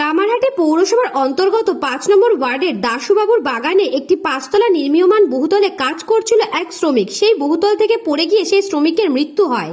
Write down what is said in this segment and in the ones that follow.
কামারহাটি পৌরসভার অন্তর্গত পাঁচ নম্বর ওয়ার্ডের দাশুবাবুর বাগানে একটি পাঁচতলা নির্মীয়মান বহুতলে কাজ করছিল এক শ্রমিক। সেই বহুতল থেকে পড়ে গিয়ে সেই শ্রমিকের মৃত্যু হয়।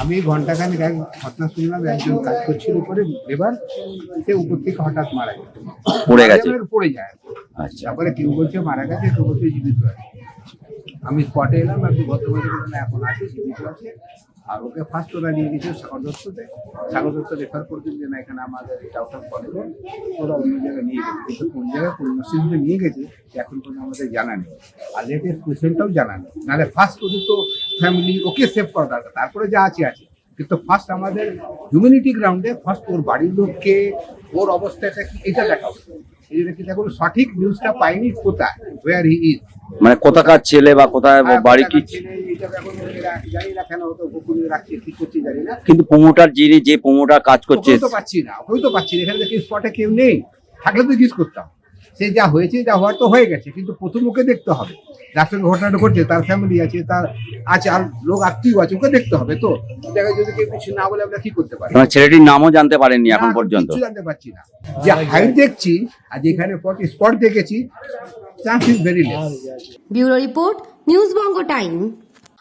আমি ঘন্টাখানেক এক ঘটনা শুনলাম একজন কাজ করছিল উপরে এবার সে উপর থেকে হঠাৎ মারা গেছে। পড়ে গেছে? পড়ে যায়। আচ্ছা। তারপরে কেউ বলছে মারা গেছে কেউ বলছে জীবিত আছে। আমি স্পটে এলাম আমি গত বছর এখন আছে জীবিত আছে। আর ওকে ফার্স্ট ওরা নিয়ে গেছে সাগর দত্ততে সাগর দত্ত রেফার করছেন যে না, এখানে আমাদের এটা ওটা করে ওরা অন্য জায়গায় নিয়ে গেছে। কিন্তু কোন জায়গায় কোন নর্সিংহোমে নিয়ে গেছে এখন কোনো আমাদের জানা নেই। আর লেটেস্ট পেশেন্টটাও জানা নেই। নাহলে ফার্স্ট ওদের তো ফ্যামিলি ওকে সেভ করা দরকার। তারপরে যা আছে আছে। কিন্তু ফার্স্ট আমাদের হিউম্যানিটি গ্রাউন্ডে ফার্স্ট ওর বাড়ির লোককে, ওর অবস্থাটা কি, এটা দেখা কি দেখুন সঠিক নিউজটা পাইনি কোথায়? ওয়ার হি ইজ মানে কোথাকার ছেলে বা কোথায় বাড়ি কি? কিন্তু প্রমোটার যিনি যে প্রমোটার কাজ করছে তো পাচ্ছি না হয়তো পাচ্ছি না এখানে দেখি স্পটে কেউ নেই। থাকলে তো জিজ্ঞেস করতাম। সে যা হয়েছে যা হওয়ার তো হয়ে গেছে কিন্তু প্রথম ওকে দেখতে হবে। যার সঙ্গে ঘটনাটা ঘটছে তার ফ্যামিলি আছে তার আছে আর লোক আত্মীয় আছে ওকে দেখতে হবে তো। দেখা যদি কেউ কিছু না বলে আমরা কি করতে পারি। ছেলেটির নামও জানতে পারেননি এখন পর্যন্ত। জানতে পারছি না। যে হাইট দেখছি আর যেখানে স্পট দেখেছি chance is very less bureau report news Banga time.